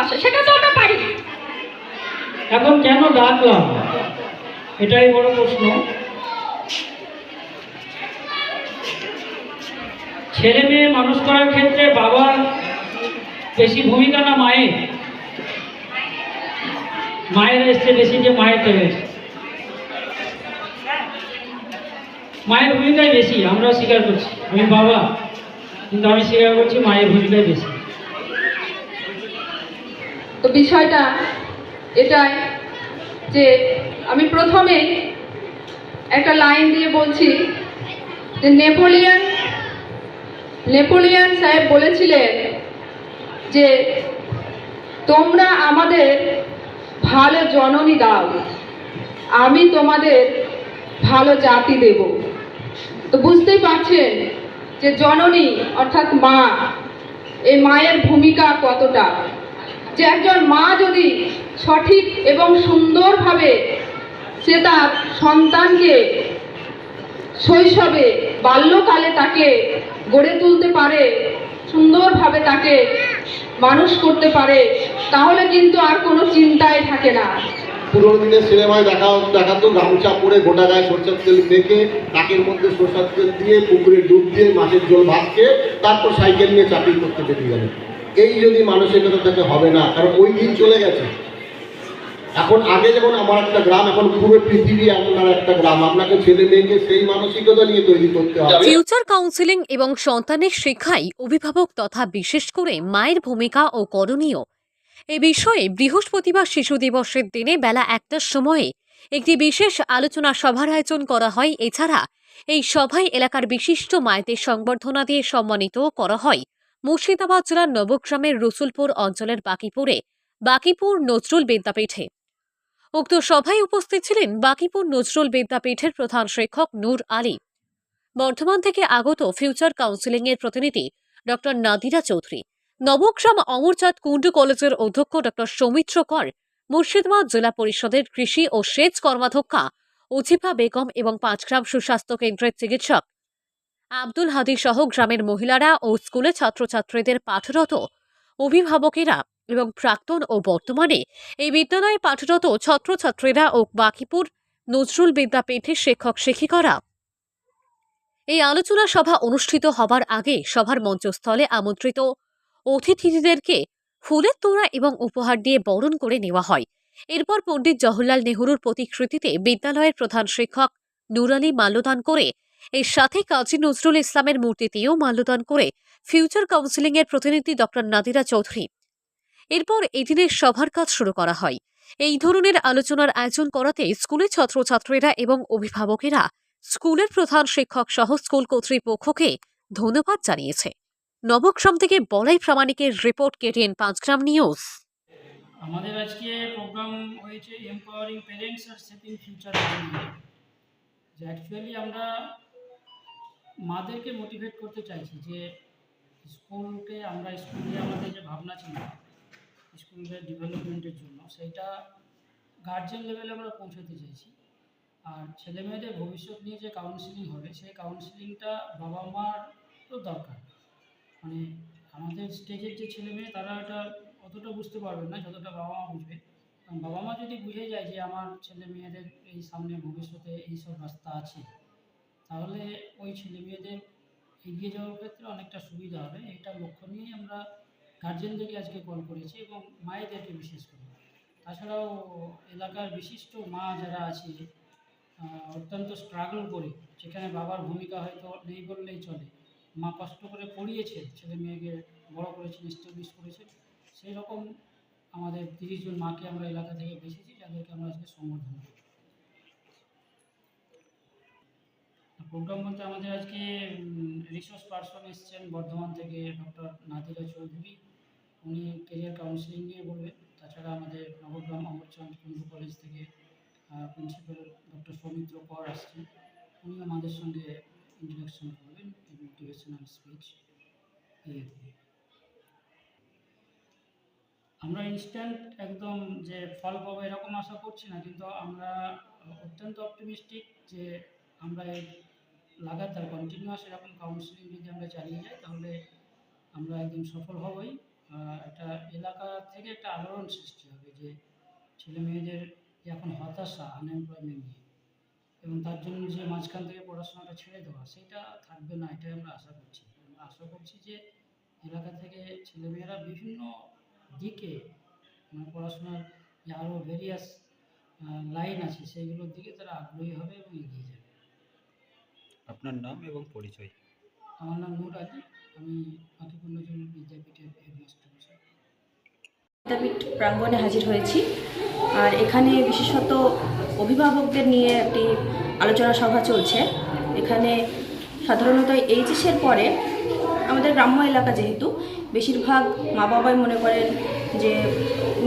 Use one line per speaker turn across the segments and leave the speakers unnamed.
পাশে, সেটা তো আমরা পারি।
এখন কেন ডাকলাম? এটাই বড় প্রশ্ন। ছেলে মেয়ে মানুষ করার ক্ষেত্রে বাবার বেশি ভূমিকা না মায়ের? মায়ের এসছে বেশি যে মায়ের থেকে মায়ের ভূমিকাই বেশি আমরা স্বীকার করছি। আমি বাবা, কিন্তু আমি স্বীকার করছি মায়ের ভূমিকাই বেশি।
তো বিষয়টা এটাই যে আমি প্রথমে একটা লাইন দিয়ে বলছি যে নেপোলিয়ান নেপোলিয়ান সাহেব বলেছিলেন যে তোমরা আমাদের ভালো জননী দাও, আমি তোমাদের ভালো জাতি দেব। তো বুঝতেই পারছেন যে জননী অর্থাৎ মা, এই মায়ের ভূমিকা কতটা? যে একজন মা যদি সঠিক এবং সুন্দরভাবে সে তার সন্তানকে শৈশবে, বাল্যকালে তাকে গড়ে তুলতে পারে, সুন্দরভাবে তাকে মানুষ করতে পারে, তাহলে কিন্তু আর কোনো চিন্তাই থাকে না।
পুরোনো দিনের সিনেমায় দেখা দেখাতো গামছা পরে গোটা গায়ে সরষের তেল মেখে নাকের মধ্যে সরষের তেল দিয়ে পুকুরে ডুব দিয়ে মাছের জল ভাত খেয়ে তারপর সাইকেল নিয়ে চাকরি করতে বেরিয়ে গেল। এই যদি মানসিকতা থেকে হবে না, কারণ ওই দিন চলে গেছে। এখন আগে যেমন আমার একটা গ্রাম, এখন পুরো পৃথিবী আপনার একটা গ্রাম। আপনাকে ছেলে মেয়েকে সেই মানসিকতা নিয়ে তৈরি করতে হবে।
ফিউচার কাউন্সিলিং এবং সন্তানের শিক্ষাই অভিভাবক তথা বিশেষ করে মায়ের ভূমিকা ও করণীয়। এ বিষয়ে বৃহস্পতিবার শিশু দিবসের দিনে বেলা একটার সময়ে একটি বিশেষ আলোচনা সভার আয়োজন করা হয়। এছাড়া এই সভায় এলাকার বিশিষ্ট মায়েদের সংবর্ধনা দিয়ে সম্মানিত করা হয়। মুর্শিদাবাদ জেলার নবগ্রামের রসুলপুর অঞ্চলের বাকিপুরে বাকিপুর নজরুল বিদ্যাপীঠে। উক্ত সভায় উপস্থিত ছিলেন বাকিপুর নজরুল বিদ্যাপীঠের প্রধান শিক্ষক নূর আলী। বর্ধমান থেকে আগত ফিউচার কাউন্সিলিং এর প্রতিনিধি ডক্টর নাদিরা চৌধুরী। নবগ্রাম অমরচাঁদ কুণ্ডু কলেজের অধ্যক্ষ ডক্টর সৌমিত্র কর, মুর্শিদাবাদ জেলা পরিষদের কৃষি ও সেচ কর্মাধ্যক্ষা উজিফা বেগম এবং পাঁচগ্রাম সুস্বাস্থ্য কেন্দ্রের চিকিৎসক আব্দুল হাদি সহ গ্রামের মহিলারা ও স্কুলে ছাত্রছাত্রীদের পাঠরত অভিভাবকেরা এবং প্রাক্তন ও বর্তমানে এই বিদ্যালয়ে পাঠরত ছাত্রছাত্রীরা ও বাকিপুর নজরুল বিদ্যাপীঠের শিক্ষক শিক্ষিকারা। এই আলোচনা সভা অনুষ্ঠিত হবার আগে সভার মঞ্চস্থলে আমন্ত্রিত অতিথিদেরকে ফুলের তোড়া এবং উপহার দিয়ে বরণ করে নেওয়া হয়। এরপর পণ্ডিত জওহরলাল নেহরুর প্রতিকৃতিতে বিদ্যালয়ের প্রধান শিক্ষক নুরালি মাল্যদান করে এর সাথে কাজী নজরুল ইসলামের মূর্তিতেও মাল্যদান করে ফিউচার কাউন্সিলিং এর প্রতিনিধি ডক্টর নাদিরা চৌধুরী। এরপর এদিনের সভার কাজ শুরু করা হয়। এই ধরনের আলোচনার আয়োজন করাতে স্কুলের ছাত্রছাত্রীরা এবং অভিভাবকেরা স্কুলের প্রধান শিক্ষক সহ স্কুল কর্তৃপক্ষকে ধন্যবাদ জানিয়েছে। নবগ্রাম থেকে বলাই প্রামাণিকের রিপোর্ট কেটিএন পাঁচগ্রাম নিউজ।
আমাদের আজকে প্রোগ্রাম হয়েছে এম্পাওয়ারিং প্যারেন্টস আর শেপিং ফিউচার যে অ্যাকচুয়ালি আমরা মাদেরকে মোটিভেট করতে চাইছি যে স্কুলকে আমরা, স্কুলে আমাদের যে ভাবনা ছিল, স্কুলের ডেভেলপমেন্টের জন্য, সেইটা গার্জেন লেভেলে আমরা পৌঁছাতে চাইছি। আর ছেলে মেয়েদের ভবিষ্যৎ নিয়ে যে কাউন্সিলিং হবে, সেই কাউন্সিলিংটা বাবা মার তো দরকার। মানে আমাদের স্টেজের যে ছেলে মেয়ে তারা এটা অতটা বুঝতে পারবে না, যতটা বাবা মা বুঝবে। কারণ বাবা মা যদি বুঝে যায় যে আমার ছেলে মেয়েদের এই সামনে ভবিষ্যতে এই সব রাস্তা আছে তাহলে ওই ছেলে মেয়েদের এগিয়ে যাওয়ার ক্ষেত্রে অনেকটা সুবিধা হবে। এটা লক্ষ্য নিয়েই আমরা গার্জেনদেরকে আজকে কল করেছি এবং মায়েদেরকে বিশেষ করে। তাছাড়াও এলাকার বিশিষ্ট মা যারা আছে অত্যন্ত স্ট্রাগল করে, যেখানে বাবার ভূমিকা হয়তো নেই বললেই চলে। মা কষ্ট করে পড়িয়েছে ছেলে মেয়েকে বড় করেছেন এস্টাবলিশ করেছে সেই রকম আমাদের তিরিশ জন মাকে আমরা এলাকা থেকে বেছেছি যাদেরকে আমরা আজকে সম্বোধন করি প্রোগ্রাম বলতে আমাদের আজকে রিসোর্স পার্সন এসছেন বর্ধমান থেকে ডক্টর নাদিরা চৌধুরী। উনি কেরিয়ার কাউন্সিলিং নিয়ে বলবেন তাছাড়া আমাদের নবগ্রাম অমরচাঁদ কুণ্ডু কলেজ থেকে প্রিন্সিপাল ডক্টর সৌমিত্র কর আসছেন। উনি আমাদের সঙ্গে ইন্টারাকশন করবেন মোটিভেশনাল স্পিচ আর আমরা ইনস্ট্যান্ট একদম যে ফল পাবো এরকম আশা করছি না, কিন্তু আমরা অত্যন্ত অপটিমিস্টিক যে আমরা এই লাগাতার কন্টিনিউয়াস এরকম কাউন্সিলিং যদি আমরা চালিয়ে যাই, তাহলে আমরা একদম সফল হবই। একটা এলাকা থেকে একটা আলোড়ন সৃষ্টি হবে যে ছেলে মেয়েদের যে এখন হতাশা আনএমপ্লয়মেন্ট নিয়ে, এবং তার জন্য যে মাঝখান থেকে পড়াশোনাটা ছেড়ে দেওয়া, সেটা থাকবে না, এটাই আমরা আশা করছি। আমরা আশা করছি যে এলাকা থেকে ছেলেমেয়েরা বিভিন্ন দিকে মানে পড়াশোনার যে আরও ভেরিয়াস লাইন আছে সেইগুলোর দিকে তারা আগ্রহী হবে এবং এগিয়ে যাবে।
আপনার নাম এবং পরিচয়?
আমার নাম নূর আলী। আমি বাকিপূর্ণ বিদ্যাপীঠের হেডমাস্টার
বিদ্যাপীঠ প্রাঙ্গণে হাজির হয়েছি। আর এখানে বিশেষত অভিভাবকদের নিয়ে একটি আলোচনা সভা চলছে। এখানে সাধারণত এইচএসের পরে আমাদের গ্রাম্য এলাকা যেহেতু বেশিরভাগ মা বাবাই মনে করেন যে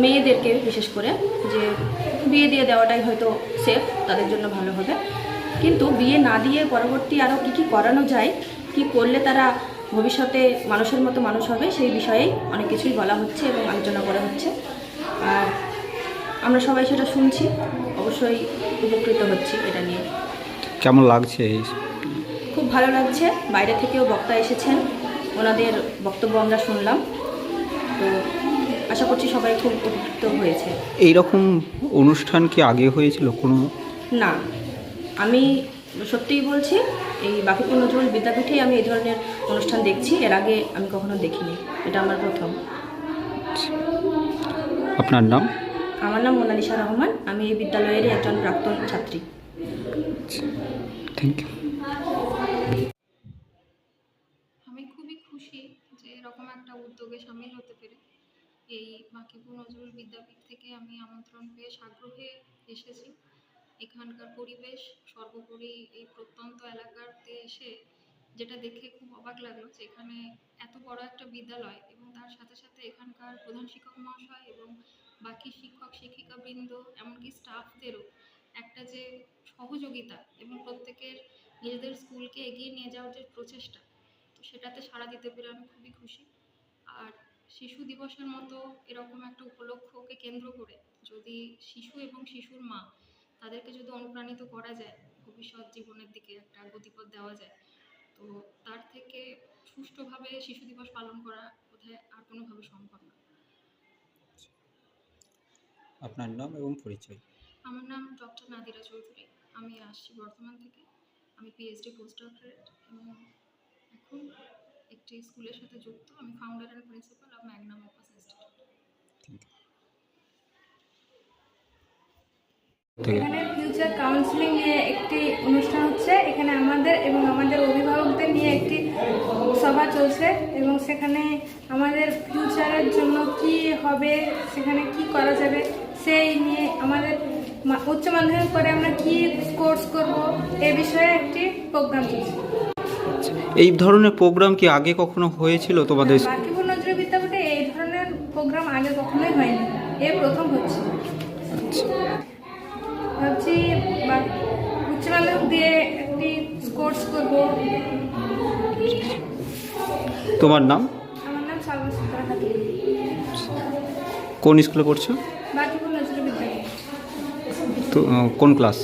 মেয়েদেরকে বিশেষ করে যে বিয়ে দিয়ে দেওয়াটাই হয়তো সেফ তাদের জন্য ভালো হবে। কিন্তু বিয়ে না দিয়ে পরবর্তী আরও কী কী করানো যায় কী করলে তারা ভবিষ্যতে মানুষের মতো মানুষ হবে সেই বিষয়েই অনেক কিছুই বলা হচ্ছে এবং আলোচনা করা হচ্ছে। আর আমরা সবাই সেটা শুনছি অবশ্যই উপকৃত হচ্ছি এটা নিয়ে।
কেমন লাগছে
খুব ভালো লাগছে বাইরে থেকেও বক্তা এসেছেন ওনাদের বক্তব্য আমরা শুনলাম। তো আশা করছি সবাই খুব উপকৃত হয়েছে।
এই রকম অনুষ্ঠান কি আগে হয়েছিল কোনো?
না আমি সত্যিই বলছি এই বাকিপুর নজরুল বিদ্যাপীঠেই আমি এই ধরনের অনুষ্ঠান দেখছি। এর আগে আমি কখনো দেখিনি। এটা আমার প্রথম।
আপনার নাম?
আমার নাম মোনালিসা রহমান। আমি এই বিদ্যালয়েরই একজন প্রাক্তন ছাত্রী।
থ্যাংক ইউ
আমি খুবই খুশি যে এরকম একটা উদ্যোগে সামিল হতে পেরে। এই বাঁকিপুর নজরুল বিদ্যাপীঠ থেকে আমি আমন্ত্রণ পেয়ে সাগ্রহে এসেছি। এখানকার পরিবেশ, সর্বোপরি এই প্রত্যন্ত এলাকাতে এসে যেটা দেখে খুব অবাক লাগল যে এখানে এত বড় একটা বিদ্যালয় এবং তার সাথে সাথে এখানকার প্রধান শিক্ষক মহাশয় এবং বাকি শিক্ষক, শিক্ষিকাবৃন্দ, এমনকি স্টাফদেরও একটা যে সহযোগিতা এবং প্রত্যেকের নিজেদের স্কুলকে এগিয়ে নিয়ে যাওয়ার যে প্রচেষ্টা, তো সেটাতে সাড়া দিতে পেরে আমি খুবই খুশি। আর শিশু দিবসের মতো এরকম একটা উপলক্ষকে কেন্দ্র করে যদি শিশু এবং শিশুর মা তাদেরকে যদি অনুপ্রাণিত করা যায় ভবিষ্যৎ জীবনের দিকে একটা গতিপথ দেওয়া যায় তো তার থেকে সুষ্ঠুভাবে শিশু দিবস পালন করা বোধহয় আর কোনোভাবে সম্ভব না।
আপনার নাম এবং পরিচয়?
আমার নাম ডক্টর নাদিরা চৌধুরী। আমি আসছি বর্তমান থেকে। আমি পিএইচডি পোস্ট ডক্টরেট এবং এখন একটি স্কুলের সাথে যুক্ত। আমি founder and principal of Magnum
এখানে ফিউচার কাউন্সিলিং নিয়ে একটি অনুষ্ঠান হচ্ছে। এখানে আমাদের এবং আমাদের অভিভাবকদের নিয়ে একটি সভা চলছে এবং সেখানে আমাদের ফিউচারের জন্য কি হবে সেখানে কি করা যাবে সেই নিয়ে আমাদের উচ্চ মাধ্যমিক পরে আমরা কি কোর্স করব এ বিষয়ে একটি প্রোগ্রাম চলছে।
এই ধরনের প্রোগ্রাম কি আগে কখনো হয়েছিল তোমাদের
বাকিপুর নজরুল বিদ্যাপীঠে এই ধরনের প্রোগ্রাম আগে কখনোই হয়নি। এ প্রথম দিয়ে একটি কোর্স করব।
তোমার নাম?
আমার নাম সালমা
কোন স্কুলে পড়ছো?
নজরুল বিদ্যাপীঠ
তো কোন ক্লাস?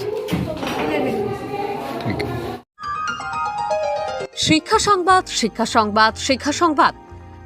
শিক্ষা সংবাদ শিক্ষা সংবাদ শিক্ষা সংবাদ।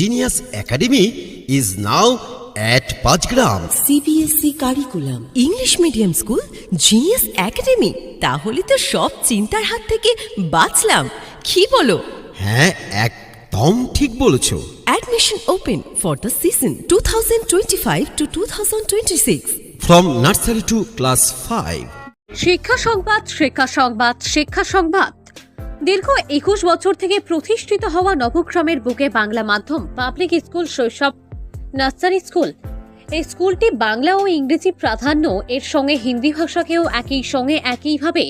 genius academy is now at পাঁচ গ্রাম।
CBSE curriculum English medium school genius academy তাহলে তো সব চিন্তার হাত থেকে বাঁচলাম। কি বলো?
হ্যাঁ একদম ঠিক বলেছ।
Admission open for the season two thousand twenty five to two thousand twenty six
from nursery to class five
শিক্ষা সংবাদ শিক্ষা সংবাদ শিক্ষা সংবাদ। দীর্ঘ একুশ বছর থেকে প্রতিষ্ঠিত হওয়া নবগ্রামের বুকে বাংলা মাধ্যম public school Shaishab nursery school এই স্কুলটি বাংলা ও ইংরেজি প্রাধান্য, এর সঙ্গে হিন্দি ভাষাকেও একই সঙ্গে একইভাবে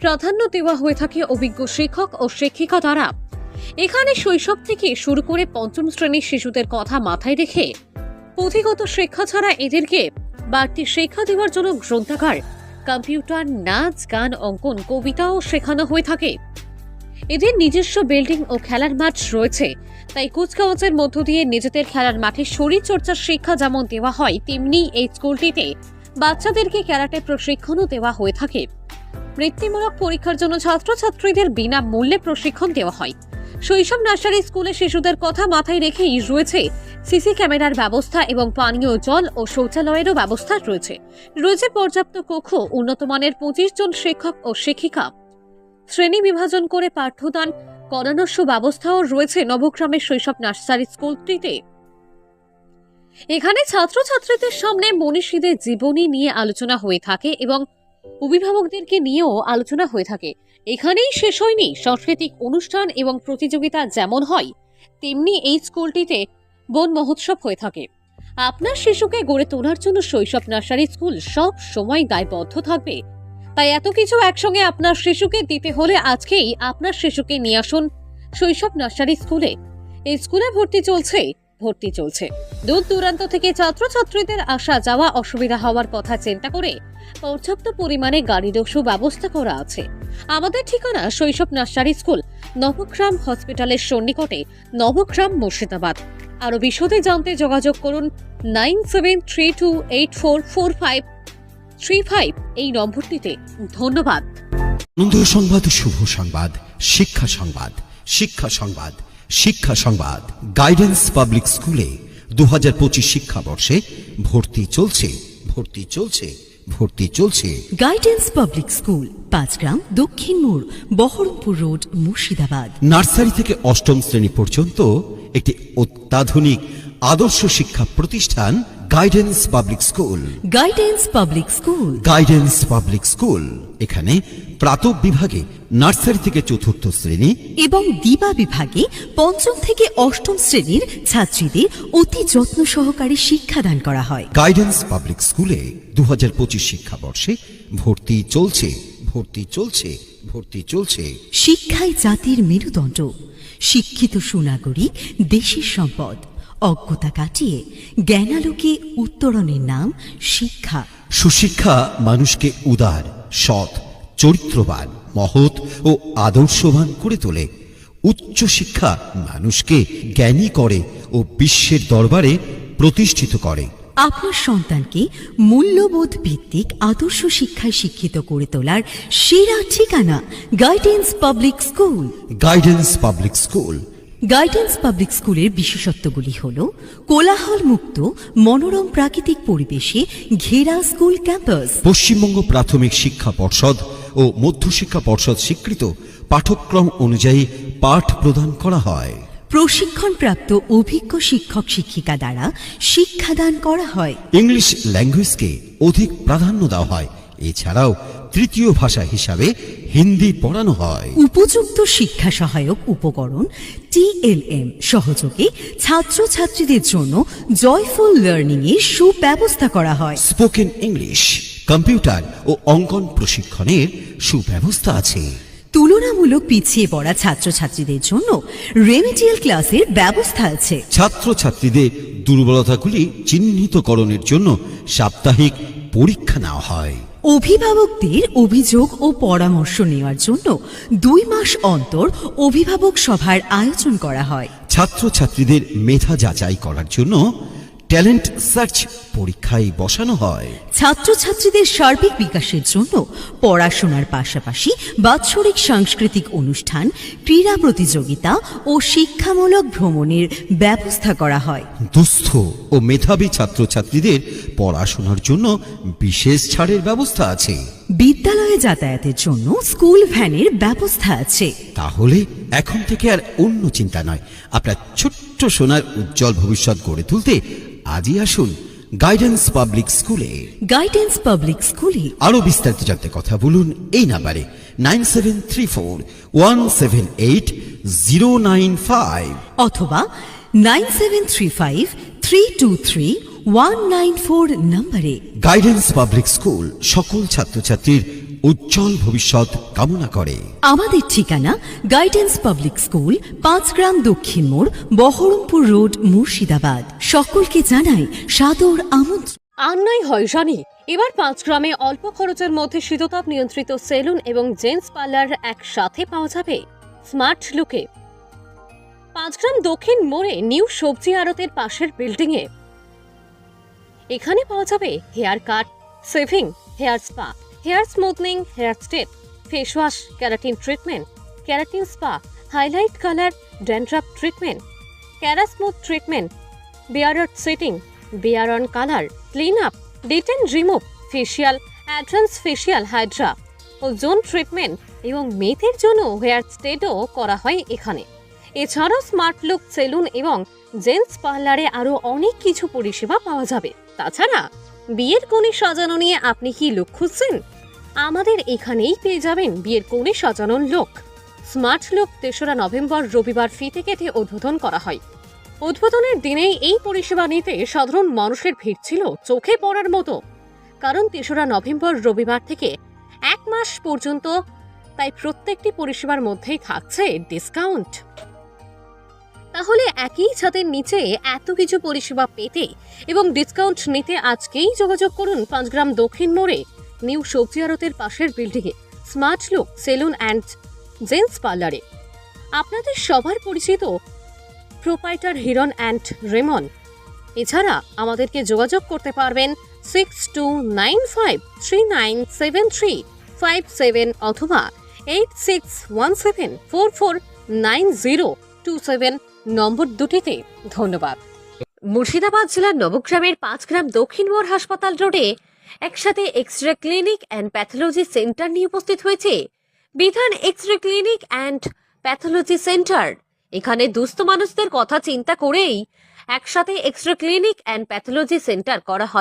প্রাধান্য দেওয়া হয়ে থাকে অভিজ্ঞ শিক্ষক ও শিক্ষিকা দ্বারা এখানে শৈশব থেকে শুরু করে পঞ্চম শ্রেণির শিশুদের কথা মাথায় রেখে পুঁথিগত শিক্ষা ছাড়া এদেরকে বাড়তি শিক্ষা দেওয়ার জন্য গ্রন্থাগার, কম্পিউটার, নাচ, গান, অঙ্কন, কবিতাও শেখানো হয়ে থাকে। এদের নিজস্ব বিল্ডিং ও খেলার মাঠ রয়েছে। তাই কুচকাওয়াজের মধ্য দিয়ে নিজেদের খেলার মাঠে শরীরচর্চার শিক্ষা যেমন দেওয়া হয়, তেমনি এই স্কুলটিতে বাচ্চাদেরকে ক্যারাটে প্রশিক্ষণও দেওয়া হয়ে থাকে। বৃত্তিমূলক পরীক্ষার জন্য ছাত্রছাত্রীদের বিনামূল্যে প্রশিক্ষণ দেওয়া হয়। শৈশব নার্সারি স্কুলে শিশুদের কথা মাথায় রেখেই রয়েছে সিসি ক্যামেরার ব্যবস্থা এবং পানীয় জল ও শৌচালয়েরও ব্যবস্থা রয়েছে। রয়েছে পর্যাপ্ত কক্ষ উন্নত মানের পঁচিশ জন শিক্ষক ও শিক্ষিকা। শ্রেণি বিভাজন করে পাঠ্যদান করানোর সুব্যবস্থাও রয়েছে নবগ্রামের শৈশব নার্সারি স্কুলটিতে। এখানে ছাত্রছাত্রীদের সামনে মনীষীদের জীবনী নিয়ে আলোচনা হয়ে থাকে এবং অভিভাবকদেরকে নিয়েও আলোচনা হয়ে থাকে। এখানেই শেষ হয়নি। সাংস্কৃতিক অনুষ্ঠান এবং প্রতিযোগিতা যেমন হয়, তেমনি এই স্কুলটিতে বন মহোৎসব হয়ে থাকে। আপনার শিশুকে গড়ে তোলার জন্য শৈশব নার্সারি স্কুল সব সময় দায়বদ্ধ থাকবে। তাই এত কিছু একসঙ্গে আপনার শিশুকে দিতে হলে আজকেই আপনার শিশুকে নিয়ে আসুন শৈশব নার্সারি স্কুলে। এই স্কুলে ভর্তি চলছে ভর্তি চলছে। দূর দূরান্ত থেকে ছাত্রছাত্রীদের আসা যাওয়া অসুবিধা হওয়ার কথা চিন্তা করে পর্যাপ্ত পরিমাণে গাড়ি গাড়িরও সুব্যবস্থা করা আছে। আমাদের ঠিকানা শৈশব নার্সারি স্কুল, নবগ্রাম হসপিটালের সন্নিকটে, নবগ্রাম মুর্শিদাবাদ। আরও বিশদে জানতে যোগাযোগ করুন nine seven three two eight four four five three five এই নম্বরটিতে। ধন্যবাদ।
আনন্দ সংবাদ শুভ সংবাদ শিক্ষা সংবাদ শিক্ষা সংবাদ শিক্ষা সংবাদ গাইডেন্স পাবলিক স্কুলে দু হাজার পঁচিশ শিক্ষাবর্ষে ভর্তি চলছে ভর্তি চলছে ভর্তি চলছে।
গাইডেন্স পাবলিক স্কুল পাঁচগ্রাম দক্ষিণ মোড় বহরমপুর রোড মুর্শিদাবাদ।
নার্সারি থেকে অষ্টম শ্রেণি পর্যন্ত একটি অত্যাধুনিক আদর্শ শিক্ষা প্রতিষ্ঠান guidance public school
guidance public school
guidance public school এখানে প্রাতক বিভাগে নার্সারি থেকে চতুর্থ শ্রেণি
এবং দিবা বিভাগে পঞ্চম থেকে অষ্টম শ্রেণির ছাত্রীদের অতি যত্ন সহকারে শিক্ষাদান করা হয়।
গাইডেন্স পাবলিক স্কুলে দু হাজার পঁচিশ শিক্ষাবর্ষে ভর্তি চলছে ভর্তি চলছে ভর্তি চলছে।
শিক্ষাই জাতির মেরুদণ্ড। শিক্ষিত সুনাগরিক দেশের সম্পদ। অজ্ঞতা কাটিয়ে জ্ঞানালোকে উত্তরণের নাম শিক্ষা।
সুশিক্ষা মানুষকে উদার সৎ চরিত্রবান মহৎ ও আদর্শবান করে তোলে। উচ্চ শিক্ষা মানুষকে জ্ঞানী করে ও বিশ্বের দরবারে প্রতিষ্ঠিত করে।
আপনার সন্তানকে মূল্যবোধ ভিত্তিক আদর্শ শিক্ষায় শিক্ষিত করে তোলার সেরা ঠিকানা guidance public school
guidance public school
guidance public স্কুলের বিশেষত্বগুলি হল কোলাহল মুক্ত মনোরম প্রাকৃতিক পরিবেশে ঘেরা স্কুল ক্যাম্পাস।
পশ্চিমবঙ্গ প্রাথমিক শিক্ষা পর্ষদ ও মধ্যশিক্ষা পর্ষদ স্বীকৃত পাঠ্যক্রম অনুযায়ী পাঠ প্রদান করা হয়।
প্রশিক্ষণপ্রাপ্ত অভিজ্ঞ শিক্ষক শিক্ষিকা দ্বারা শিক্ষাদান করা হয়।
ইংলিশ ল্যাঙ্গুয়েজকে অধিক প্রাধান্য দেওয়া হয়। এছাড়াও তৃতীয় ভাষা হিসাবে হিন্দি পড়ানো হয়।
উপযুক্ত শিক্ষা সহায়ক উপকরণ টিএলএম সহযোগে ছাত্রছাত্রীদের জন্য জয়ফুল লার্নিং এর সুব্যবস্থা করা হয়।
স্পোকেন ইংলিশ কম্পিউটার ও অঙ্কন প্রশিক্ষণের সুব্যবস্থা আছে।
তুলনামূলক পিছিয়ে পড়া ছাত্রছাত্রীদের জন্য রেমিডিয়াল ক্লাসের ব্যবস্থা আছে।
ছাত্রছাত্রীদের দুর্বলতাগুলি চিহ্নিতকরণের জন্য সাপ্তাহিক পরীক্ষা নেওয়া হয়।
অভিভাবকদের অভিযোগ ও পরামর্শ নেওয়ার জন্য দুই মাস অন্তর অভিভাবক সভার আয়োজন করা হয়।
ছাত্রছাত্রীদের মেধা যাচাই করার জন্য ট্যালেন্ট সার্চ পরীক্ষায় বসানো হয়।
ছাত্রছাত্রীদের সার্বিক বিকাশের জন্য পড়াশোনার পাশাপাশি বাৎসরিক সাংস্কৃতিক অনুষ্ঠান ক্রীড়া প্রতিযোগিতা ও শিক্ষামূলক ভ্রমণের ব্যবস্থা করা হয়।
দুস্থ ও মেধাবী ছাত্রছাত্রীদের পড়াশোনার জন্য বিশেষ ছাড়ের ব্যবস্থা আছে।
বিদ্যালয়ে যাতায়াতের জন্য স্কুল ভ্যানের ব্যবস্থা আছে।
তাহলে এখন থেকে আর অন্য চিন্তা নয়। আপনার ছোট্ট সোনার উজ্জ্বল ভবিষ্যৎ গড়ে তুলতে আজই আসুন গাইডেন্স পাবলিক স্কুলে
গাইডেন্স পাবলিক স্কুলে
আরও বিস্তারিত জানতে কথা বলুন এই নাম্বারে nine seven three four one seven eight zero nine five.
অথবা nine seven three five three two three one nine four নম্বরে।
গাইডেন্স পাবলিক স্কুল সকল ছাত্রছাত্রীর উজ্জ্বল ভবিষ্যৎ কামনা করে।
আমাদের ঠিকানা গাইডেন্স পাবলিক স্কুল পাঁচগ্রাম দক্ষিণ মোড় বহরমপুর রোড মুর্শিদাবাদ। সকলকে জানাই সাদর আমন্ত্রণ।
আর নয় হয় জানি এবার পাঁচ গ্রামে অল্প খরচের মধ্যে শীততাপ নিয়ন্ত্রিত সেলুন এবং জেন্টস পার্লার একসাথে পাওয়া যাবে। স্মার্ট লুকে। পাঁচগ্রাম দক্ষিণ মোড়ে নিউ সবজি আড়তের পাশের বিল্ডিংয়ে এখানে পাওয়া যাবে hair cut, shaving, hair spa, hair smoothening, hair straight face wash, keratin treatment, keratin spa, highlight colour, dandruff treatment, kera smooth treatment beard setting, beard on colour, clean up detan remove, facial, advance facial hydra ozone treatment এবং মেয়েদের জন্য hair স্টেটও করা হয় এখানে। এছাড়াও smart look salon এবং gents পার্লারে আরও অনেক কিছু পরিষেবা পাওয়া যাবে। তাছাড়া বিয়ের কোণে সাজানো নিয়ে আপনি কি লুক খুঁজছেন? আমাদের এখানেই পেয়ে যাবেন বিয়ের কোণে সাজানোর লোক। স্মার্ট লোক তেসরা নভেম্বর রবিবার ফিতে কেটে উদ্বোধন করা হয়। উদ্বোধনের দিনেই এই পরিষেবা নিতে সাধারণ মানুষের ভিড় ছিল চোখে পড়ার মতো। কারণ তেসরা নভেম্বর রবিবার থেকে এক মাস পর্যন্ত তাই প্রত্যেকটি পরিষেবার মধ্যেই থাকছে ডিসকাউন্ট। তাহলে একই ছাদের নিচে এত কিছু পরিষেবা পেতে এবং ডিসকাউন্ট নিতে আজকেই যোগাযোগ করুন পাঁচগ্রাম দক্ষিণ মোড়ে নিউ সবজি আড়তের পাশের বিল্ডিংয়ে smart look salon and gents পার্লারে আপনাদের সবার পরিচিত প্রোপাইটার হিরন অ্যান্ড রেমন। এছাড়া আমাদেরকে যোগাযোগ করতে পারবেন six two nine five three nine seven three five seven অথবা eight six one seven four four nine zero two seven number দুটিতে, ধন্যবাদ। মুর্শিদাবাদ জেলার নবগ্রামের পাঁচ গ্রাম দক্ষিণ মোড় হাসপাতাল রোডে একসাথে X ray clinic and pathology centre নিয়ে উপস্থিত হয়েছে। বিধান X ray clinic and pathology centre. এখানে দুস্থ মানুষদের কথা চিন্তা করেই একসাথে X ray clinic and pathology centre করা হয়।